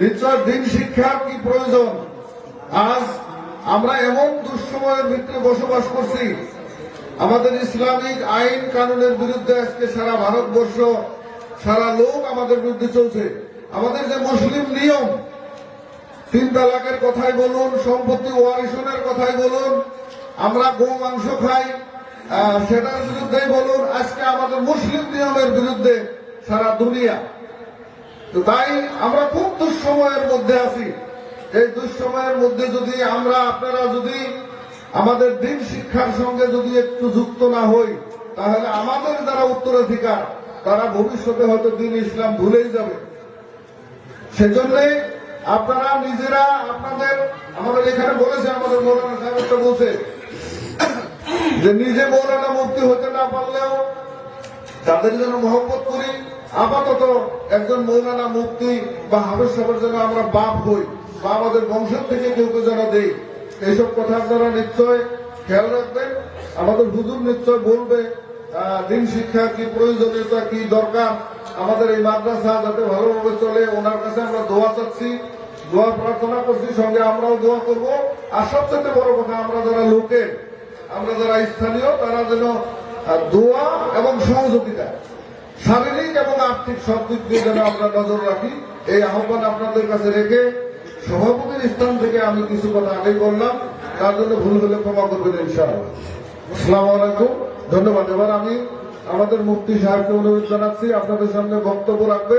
নিশ্চয় দিন শিক্ষার কি প্রয়োজন? আজ আমরা এমন দুঃসময়ের ভিতরে বসবাস করছি, আমাদের ইসলামিক আইন কানুনের বিরুদ্ধে আজকে সারা ভারতবর্ষ, সারা লোক আমাদের বিরুদ্ধে চলছে। আমাদের যে মুসলিম নিয়ম, তিন তালাকের কথাই বলুন, সম্পত্তি ওয়ারিশনের কথাই বলুন, আমরা গো মাংস খাই সেটার বিরুদ্ধেই বলুন, আজকে আমাদের মুসলিম নিয়মের বিরুদ্ধে সারা দুনিয়া তো তাই আমরা খুব দুঃসময়ের মধ্যে আছি। এই দুঃসময়ের মধ্যে যদি আমরা, আপনারা যদি আমাদের দিন শিক্ষার সঙ্গে যদি একটু যুক্ত না হই, তাহলে আমাদের যারা উত্তরাধিকার, তারা ভবিষ্যতে হয়তো দিন ইসলাম ভুলেই যাবে। সেজন্য আপনারা নিজেরা আপনাদের, আমাদের এখানে বলেছে, আমাদের মৌলানা সাহেব একটা বলছে, যে নিজে মৌলানা মুক্তি হতে না পারলেও তাদের যেন মহব্বত করি, আপাতত একজন মৌলানা মুক্তি বা হাবের সাহেবের যেন আমরা বাপ হই, বা আমাদের বংশের থেকে কেউ কেউ যেন দেই। এইসব কথা আপনারা নিশ্চয় খেয়াল রাখবেন, আমাদের হুজুর নিশ্চয় বলবে দিন শিক্ষা কি প্রয়োজনীয়তা, কি দরকার, আমাদের এই মাদ্রাসা যাতে ভালোভাবে চলে, ওনার কাছে আমরা দোয়া চাচ্ছি, দোয়া প্রার্থনা করছি, সঙ্গে আমরাও দোয়া করব। আর সবচেয়ে বড় কথা, আমরা যারা লোকের, আমরা যারা স্থানীয়, তারা যেন দোয়া এবং সহযোগিতা শারীরিক এবং আর্থিক সব দিক দিয়ে যেন আমরা নজর রাখি, এই আহ্বান আপনাদের কাছে রেখে সভাপতির স্থান থেকে আমি কিছু কথা আগেই বললাম। তার জন্য ভুল হলে ক্ষমা করবেন ইনশাআল্লাহ। আসসালামু আলাইকুম। ধন্যবাদ। এবার আমি আমাদের মুফতি সাহেবকে অনুরোধ জানাচ্ছি, আপনাদের সামনে বক্তব্য রাখবে।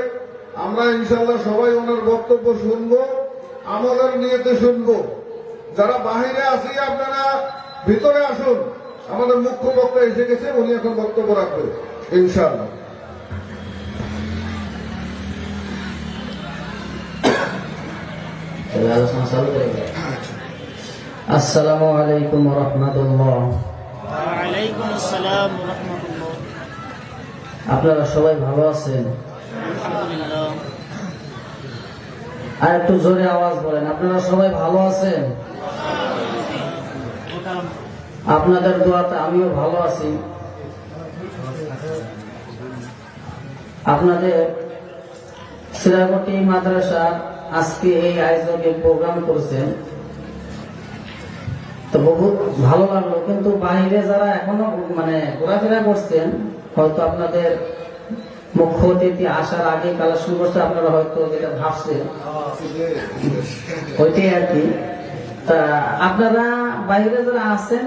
আমরা ইনশাল্লাহ সবাই ওনার বক্তব্য শুনব, আমলের নিয়েতে শুনব। যারা বাহিরে আছি, আপনারা ভিতরে আসুন। আমাদের মুখ্য বক্তা এসে গেছে উনি এখন বক্তব্য রাখবে ইনশাআল্লাহ। আলোচনা চালু করে দেয় আসসালামু আলাইকুম রহমতুল্লাহ। আপনারা সবাই ভালো আছেন? আর একটু জোরে আওয়াজ বলেন আপনারা সবাই ভালো আছেন? আপনাদের দোয়াতে আমিও ভালো আছি। আপনাদের সিরাগটি মাদ্রাসা আজকে এই আয়োজনে প্রোগ্রাম করেছেন। তো বহুত ভালো লাগল, কিন্তু বাইরে যারা এখনও মানে ঘোরাফেরা করছেন, হয়তো আপনাদের মুখ্য অতিথি আসার আগে কালা শুরু করছে, আপনারা হয়তো যেটা ভাবছেন। ওইটাই আর কি। তা আপনারা বাইরে যারা আছেন,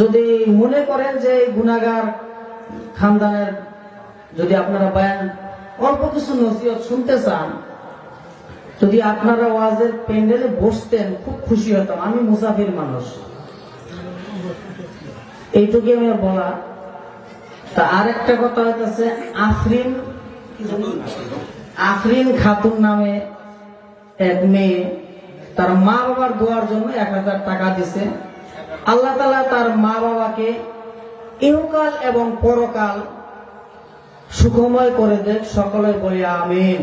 যদি মনে করেন যে গুণাগার খানদানের যদি আপনারা বয়ান অল্প কিছু নসিহত শুনতে চান যদি আপনারা ওয়াজের প্যান্ডেলে বসতেন, খুব খুশি হতাম। আমি মুসাফির মানুষ। এইটুকুই আমি বলা তা আরেকটা কথা হইতেছে, আফরিন আফরিন খাতুন নামে এক মেয়ে, তার মা বাবার দোয়ার জন্য এক হাজার টাকা দিছে। আল্লাহ তালা তার মা বাবাকে ইহকাল এবং পরকাল সুখময় করে দেন। সকলে বলি আমিন।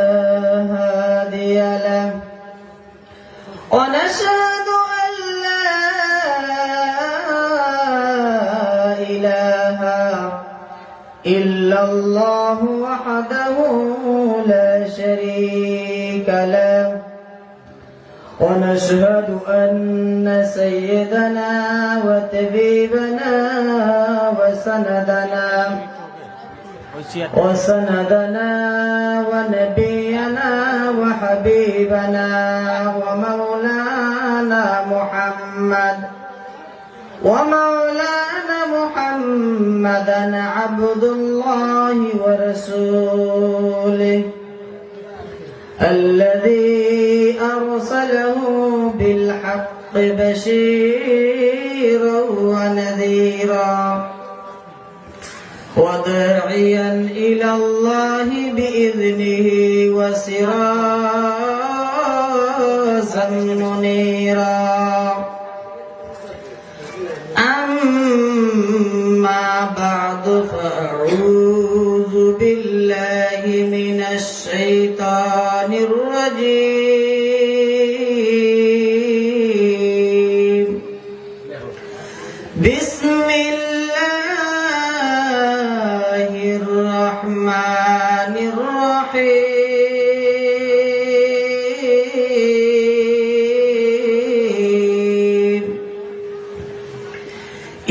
الله وحده لا شريك له. ونشهد أن سيدنا وطبيبنا وسندنا وسندنا ونبينا حبيبنا ومولانا محمد ومولانا محمدا عبد الله ورسوله الذي أرسله بالحق بشيرا ونذيرا وداعيا إلى الله بإذنه وسراجا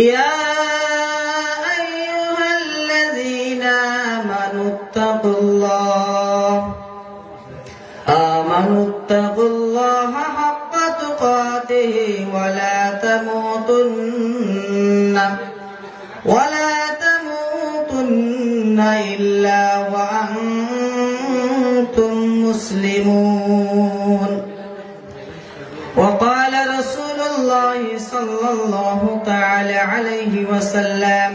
يا أيها الذين آمنوا اتقوا الله. آمنوا اتقوا الله حق تقاته ولا تموتن ولا تموتن إلا وأنتم مسلمون. وقال رسول الله صلى الله تعالى عليه وسلم.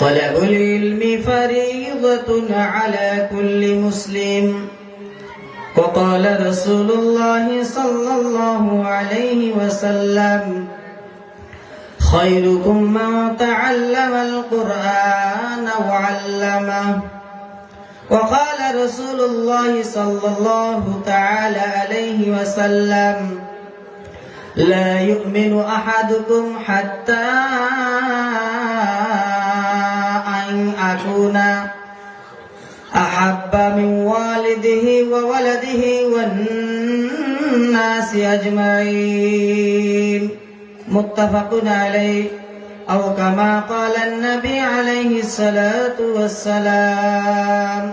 طلب العلم فريضة على كل مسلم. وقال رسول الله صلى الله عليه وسلم خيركم من تعلم القرآن وعلمه. وقال رسول الله صلى الله تعالى عليه وسلم لا يؤمن أحدكم حتى أن أكون أحب من والده وولده والناس أجمعين. متفق عليه. أو كما قال النبي عليه الصلاة والسلام.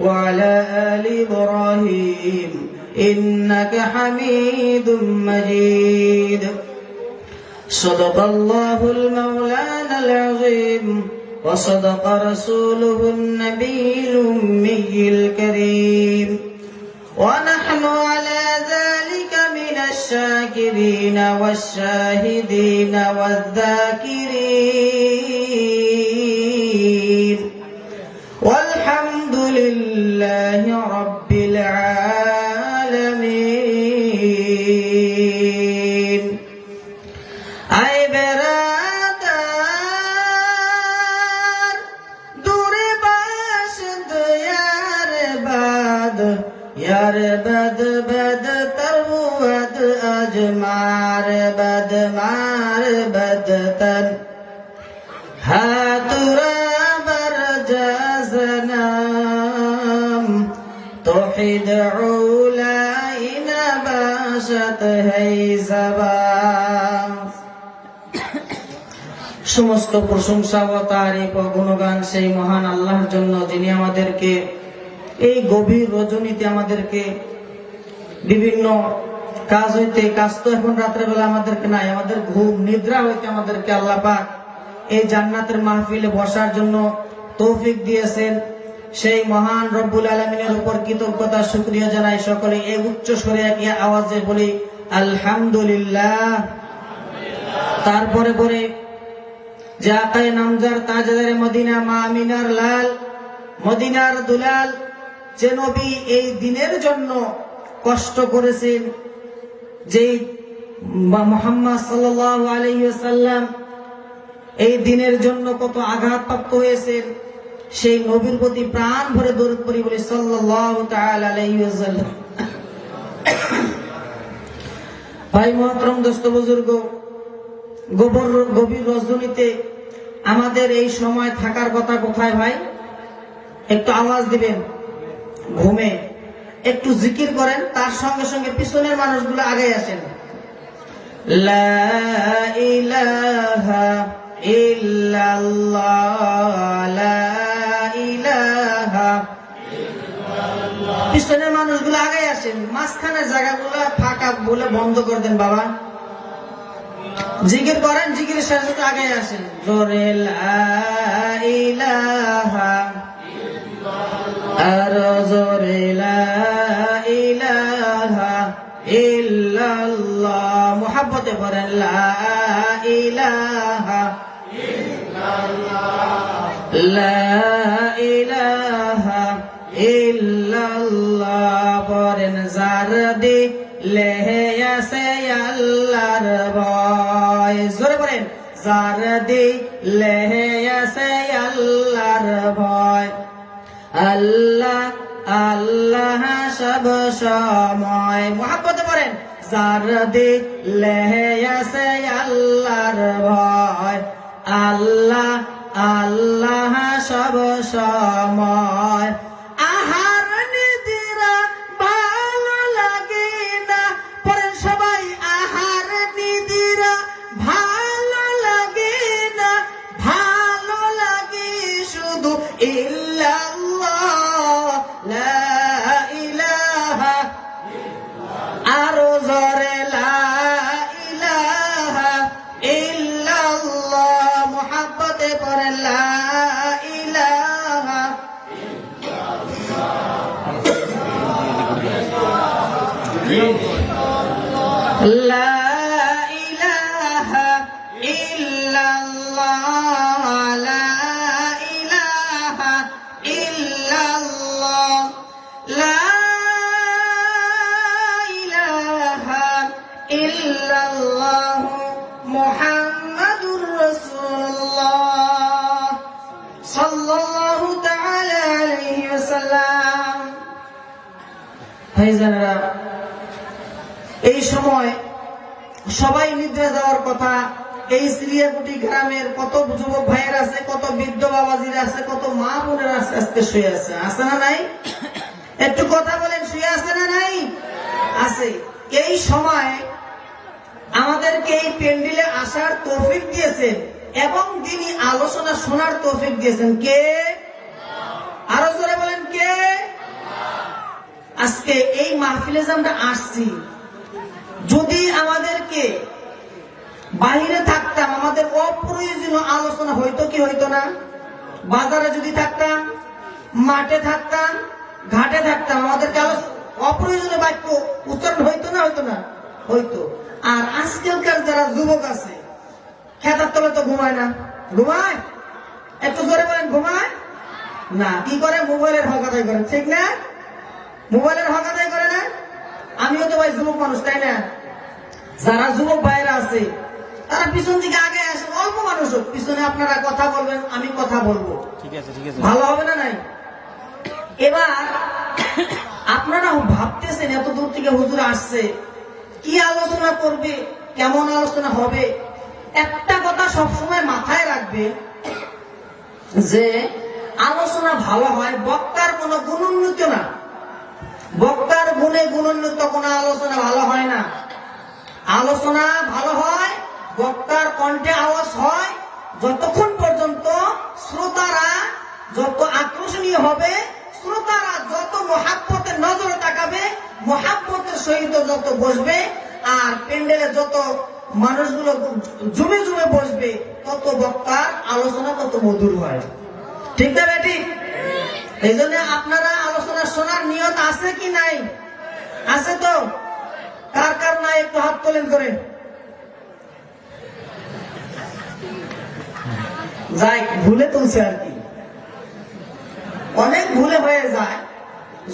وعلى آل إبراهيم إنك حميد مجيد. صدق الله المولانا العظيم وصدق رسوله النبي الأمي الكريم. ونحن على ذلك من الشاكرين والشاهدين والذاكرين. لله رب العالمين توحيد عولانا باشت هي زبان সমস্ত প্রশংসা ও তারিফ ও গুণগান সেই মহান আল্লাহর জন্য যিনি আমাদেরকে এই গভীর রজনীতে আমাদেরকে বিভিন্ন কাজ হইতে কাজ তো এখন রাত্রেবেলা আমাদেরকে নাই আমাদের ঘুম নিদ্রা হইতে আমাদেরকে আল্লাহ পাক এই জান্নাতের মাহফিলে বসার জন্য তৌফিক দিয়েছেন সেই মহান রব্বুল আলমিনের উপর কৃতজ্ঞতা, শুক্রিয়া জানাই সকলে। এই উচ্চ স্বরে একই আওয়াজে বলি, আলহামদুলিল্লাহ। তারপরে পরে নামজার মদিনা মা আমিনার লাল, মদিনার দুলাল, যে নবী এই দিনের জন্য কষ্ট করেছেন, যেই মোহাম্মদ এই দিনের জন্য কত আঘাতপ্রাপ্ত হয়েছেন সেই নবীর প্রতি প্রাণ ভরে দরুদ পড়ি বলি সাল্লাল্লাহু ভাই মহতরম দোস্ত বুজুর্গ, গোবর, গভীর রজনীতে আমাদের এই সময় থাকার কথা কোথায় ভাই? একটু আওয়াজ দিবেন? ঘুমে। একটু জিকির করেন, তার সঙ্গে সঙ্গে পিছনের মানুষগুলো আগে আসেন। লা ইলাহা ইল্লাল্লাহ। পিছনের মানুষগুলো আগে আসেন। মাঝখানে জায়গাগুলো ফাঁকা বলে বন্ধ করে দেন বাবা। জিকির করেন, জিকিরের সাথে আগে আসেন। জোরে ইলাহা আর লা লা যার দি আছে ভয়। আল্লাহ আল্লাহ সব সময়। মহাব্বতে পড়েন যার দি আছে ভয়। আল্লাহ আল্লাহ সব সময়। ভাইজানেরা এই সময় সবাই নিদ্রা যাওয়ার কথা, এই সিরিয়াকুটি গ্রামের কত যুবক ভাইয়ের আছে, কত বৃদ্ধ বাবাজির আছে, কত মা বোনের আছে, আজকে শুয়ে আছে। আছে না নাই? একটু কথা বলেন, শুয়ে আছে না নাই? আছে। এই সময় আমাদেরকে এই পেন্ডিলে আসার তৌফিক দিয়েছেন এবং তিনি আলোচনা শোনার তৌফিক দিয়েছেন কে? আরও জোরে বলেন কে? আজকে এই মাহফিলে যে আমরা আসছি, যদি আমাদেরকে বাইরে থাকতাম, আমাদের অপ্রয়োজনীয় আলোচনা হইতো কি হইতো না? বাজারে যদি থাকতাম, মাঠে থাকতাম, ঘাটে থাকতাম, আমাদেরকে অপ্রয়োজনীয় বাক্য উচ্চারণ হইতো না হইতো না? হইতো। আর আজকালকার যারা যুবক আছে, খেতার তলে তো ঘুমায় না। ঘুমায়? একটু জোরে বলেন, ঘুমায়? না, কি করে? মোবাইলের হকাতাই করে ঠিক না? মোবাইলের হকাতাই করে না? আমিও তো ভাই যুবক মানুষ তাই না? যারা যুবক ভাইরা আছে তারা পিছন দিকে আগে আসে অল্প মানুষ হোক পিছনে আপনারা কথা বলবেন আমি কথা বলব। ঠিক আছে ঠিক আছে। ভালো হবে না নাই? এবার আপনারা ভাবতেছেন এত দূর থেকে হুজুর আসছে কি আলোচনা করবে কেমন আলোচনা হবে? একটা কথা সবসময় মাথায় রাখবে যে আলোচনা ভালো হয় বক্তার কোনো গুণোন্নত না। বক্তার গুণে গুণোন্নত কোনো আলোচনা ভালো হয় না। আলোচনা ভালো হয়, বক্তার কণ্ঠে আওয়াজ হয়, যতক্ষণ পর্যন্ত শ্রোতারা যত আকর্ষণীয় হবে, শ্রোতারা যত মহাব্বতের নজরে তাকাবে, মহাব্বতের সহিত যত বসবে, আর প্যান্ডেলে যত মানুষগুলো জমে জমে বসবে, তত বক্তার আলোচনা তত মধুর হয়। ঠিক না বেটি এই জন্য আপনারা আলোচনা শোনার নিয়ত আছে কি নাই? আছে তো? কার কার নাই একটু হাত তোলেন করে যাই, ভুলে তুলছে আর কি। অনেক ভুলে হয়ে যায়,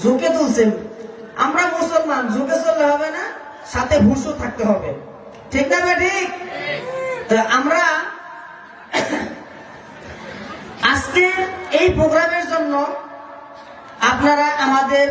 ঝুঁকে তুলছে। আমরা মুসলমান, ঝুঁকে চললে হবে না, সাথে হুশও থাকতে হবে। ঠিক না বে ঠিক? আমরা আজকে এই প্রোগ্রামের জন্য আপনারা আমাদের